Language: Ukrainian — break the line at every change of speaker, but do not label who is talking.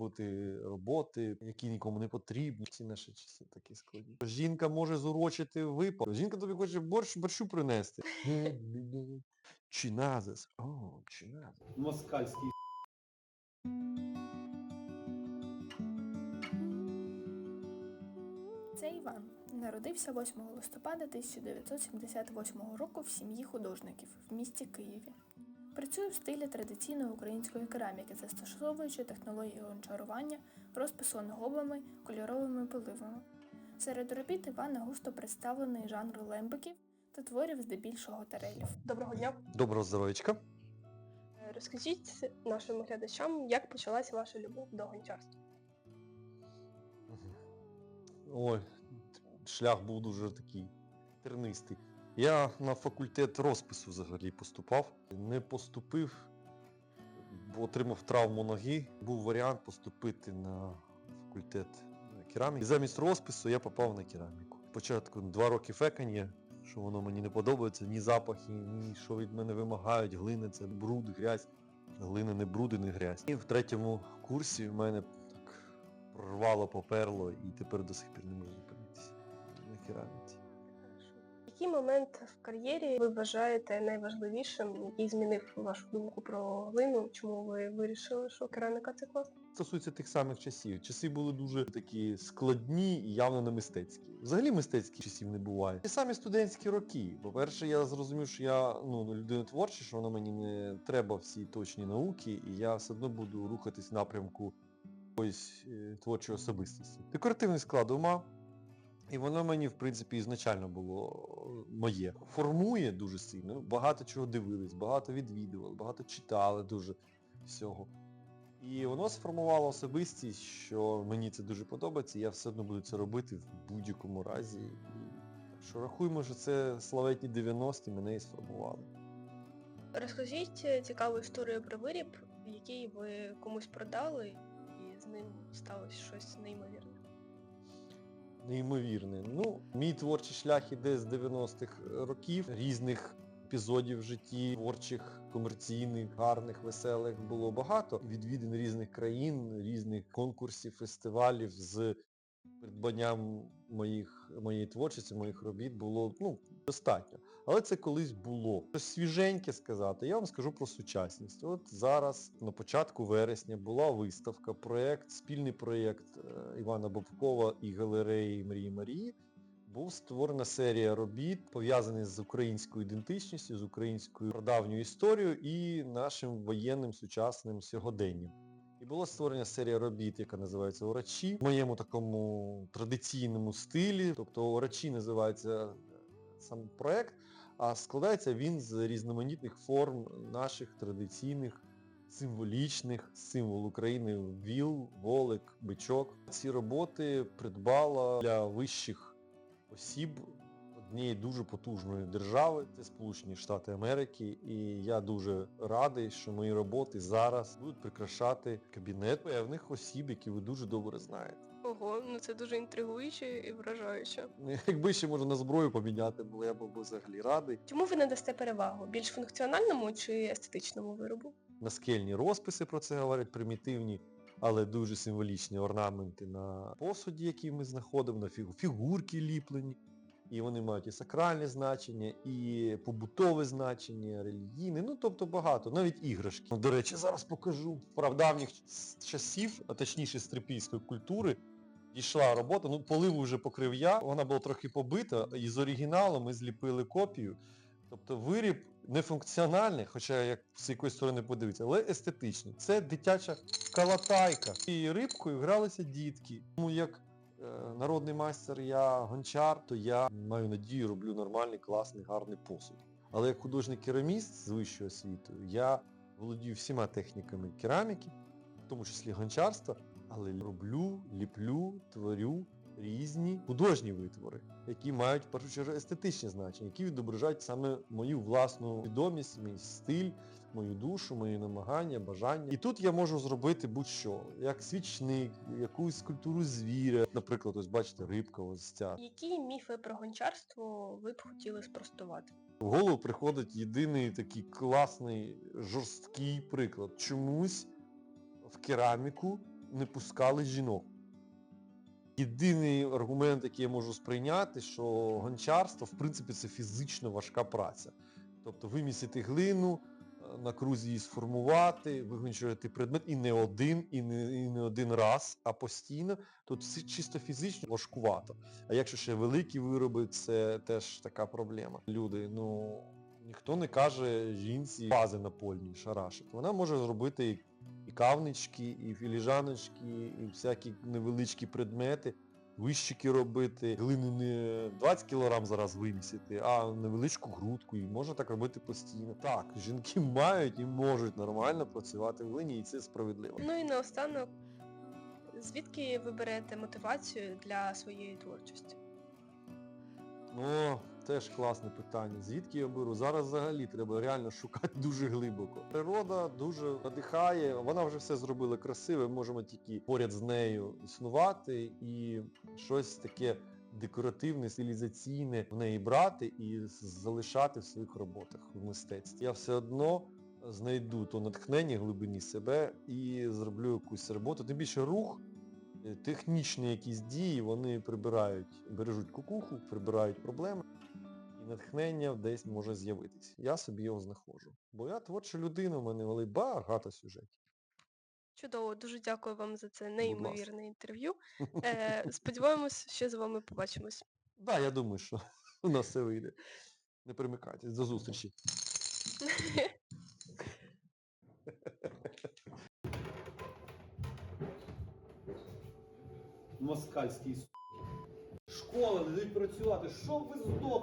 бути роботи, які нікому не потрібні. Ці наші часи такі складні. Жінка може зурочити випадок. Жінка тобі хоче борщ, борщу принести. Чиназис. О, чиназис.
Москальський
Це Іван. Народився 8 листопада 1978 року в сім'ї художників в місті Києві. Працює в стилі традиційної української кераміки, застосовуючи технології гончарування, розпису ангобами, кольоровими поливами. Серед робіт Івана густо представлений жанр лембиків та творів здебільшого тарелів.
Доброго дня.
Доброго здоров'ячка.
Е, Розкажіть нашим глядачам, як почалася ваша любов до гончарства.
Ой, шлях був дуже такий тернистий. Я на факультет розпису взагалі поступав. Не поступив, бо отримав травму ноги. Був варіант поступити на факультет кераміки. І замість розпису я попав на кераміку. Спочатку два роки фекання, що воно мені не подобається, ні запахи, ні що від мене вимагають. Глина це бруд, грязь. Глина не бруд і не грязь. І в третьому курсі в мене так прорвало, поперло і тепер до сих пір не можу зупинитися на кераміці.
Який момент в кар'єрі ви вважаєте найважливішим, який змінив вашу думку про глину? Чому ви вирішили, що кераміка це класно?
Стосується тих самих часів. Часи були дуже такі складні і явно не мистецькі. Взагалі мистецьких часів не буває. Ті самі студентські роки. По-перше, я зрозумів, що я ну, людина творча, що воно мені не треба всі точні науки, і я все одно буду рухатись в напрямку якоїсь е, творчої особистості. Декоративний склад ума. І воно мені, в принципі, ізначально було е, моє. Формує дуже сильно. Багато чого дивились, багато відвідували, багато читали дуже всього. І воно сформувало особистість, що мені це дуже подобається, і я все одно буду це робити в будь-якому разі. І що рахуємо, що це славетні 90-ті мене і сформували.
Розкажіть е, цікаву історію про виріб, який ви комусь продали, і з ним сталося щось неймовірне.
Неймовірне. Ну, мій творчий шлях іде з 90-х років, різних епізодів в житті, творчих, комерційних, гарних, веселих було багато. Відвідин різних країн, різних конкурсів, фестивалів з придбанням моїх, моєї творчості, моїх робіт було ну, достатньо. Але це колись було. Щось свіженьке сказати, я вам скажу про сучасність. От зараз, на початку вересня, була виставка, проєкт, спільний проєкт е, Івана Бобкова і галереї Мрії Марії. Був створена серія робіт, пов'язаних з українською ідентичністю, з українською прадавньою історією і нашим воєнним сучасним сьогоденням. І була створена серія робіт, яка називається Орачі, в моєму такому традиційному стилі. Тобто Орачі називається е, сам проект, а складається він з різноманітних форм наших традиційних, символічних символ України віл, волик, бичок. Ці роботи придбала для вищих осіб однієї дуже потужної держави, це Сполучені Штати Америки. І я дуже радий, що мої роботи зараз будуть прикрашати кабінет певних осіб, які ви дуже добре знаєте.
Ого, ну це дуже інтригуюче і вражаюче.
Якби ще можна на зброю поміняти, було я б взагалі радий.
Чому ви надасте перевагу? Більш функціональному чи естетичному виробу?
Наскельні розписи про це говорять, примітивні, але дуже символічні орнаменти на посуді, які ми знаходимо, на фігурки ліплені. І вони мають і сакральне значення, і побутове значення, релігійне, ну тобто багато, навіть іграшки. Ну, До речі, зараз покажу. В прадавніх часів, а точніше з трипільської культури, дійшла робота, ну поливу вже покрив я, вона була трохи побита, і з оригіналу ми зліпили копію. Тобто виріб нефункціональний, хоча як з якоїсь сторони подивитися, але естетичний. Це дитяча калатайка. І рибкою гралися дітки. Тому як е, народний майстер, я гончар, то я маю надію, роблю нормальний, класний, гарний посуд. Але як художник-кераміст з вищою освітою, я володію всіма техніками кераміки, в тому числі гончарства, але роблю, ліплю, творю різні художні витвори, які мають в першу чергу естетичні значення, які відображають саме мою власну відомість, мій стиль, мою душу, мої намагання, бажання. І тут я можу зробити будь-що, як свічник, якусь скульптуру звіря. Наприклад, ось бачите, рибка ось ця.
Які міфи про гончарство ви б хотіли спростувати?
В голову приходить єдиний такий класний, жорсткий приклад. Чомусь в кераміку не пускали жінок. Єдиний аргумент, який я можу сприйняти, що гончарство, в принципі, це фізично важка праця. Тобто вимісити глину, е, на крузі її сформувати, вигончувати предмет і не один, і не, і не один раз, а постійно, то це чисто фізично важкувато. А якщо ще великі вироби, це теж така проблема. Люди, ну ніхто не каже жінці бази напольні шарашити. Вона може зробити і, кавнички, і філіжаночки, і всякі невеличкі предмети. Вищики робити, глину не 20 кг зараз вимісити, а невеличку грудку, і можна так робити постійно. Так, жінки мають і можуть нормально працювати в глині, і це справедливо.
Ну і наостанок, звідки ви берете мотивацію для своєї творчості?
О, теж класне питання. Звідки я беру? Зараз взагалі треба реально шукати дуже глибоко. Природа дуже надихає, вона вже все зробила красиве, можемо тільки поряд з нею існувати і щось таке декоративне, стилізаційне в неї брати і залишати в своїх роботах в мистецтві. Я все одно знайду то натхнення глибині себе і зроблю якусь роботу. Тим більше рух технічні якісь дії, вони прибирають, бережуть кукуху, прибирають проблеми, і натхнення десь може з'явитись. Я собі його знаходжу. Бо я творча людина, в мене вели багато сюжетів.
Чудово, дуже дякую вам за це неймовірне інтерв'ю. Е, сподіваємось, ще з вами побачимось.
Так, да, я думаю, що у нас все вийде. Не примикайтесь. До зустрічі.
Москальський с***. Школи не дають працювати. Що ви здох?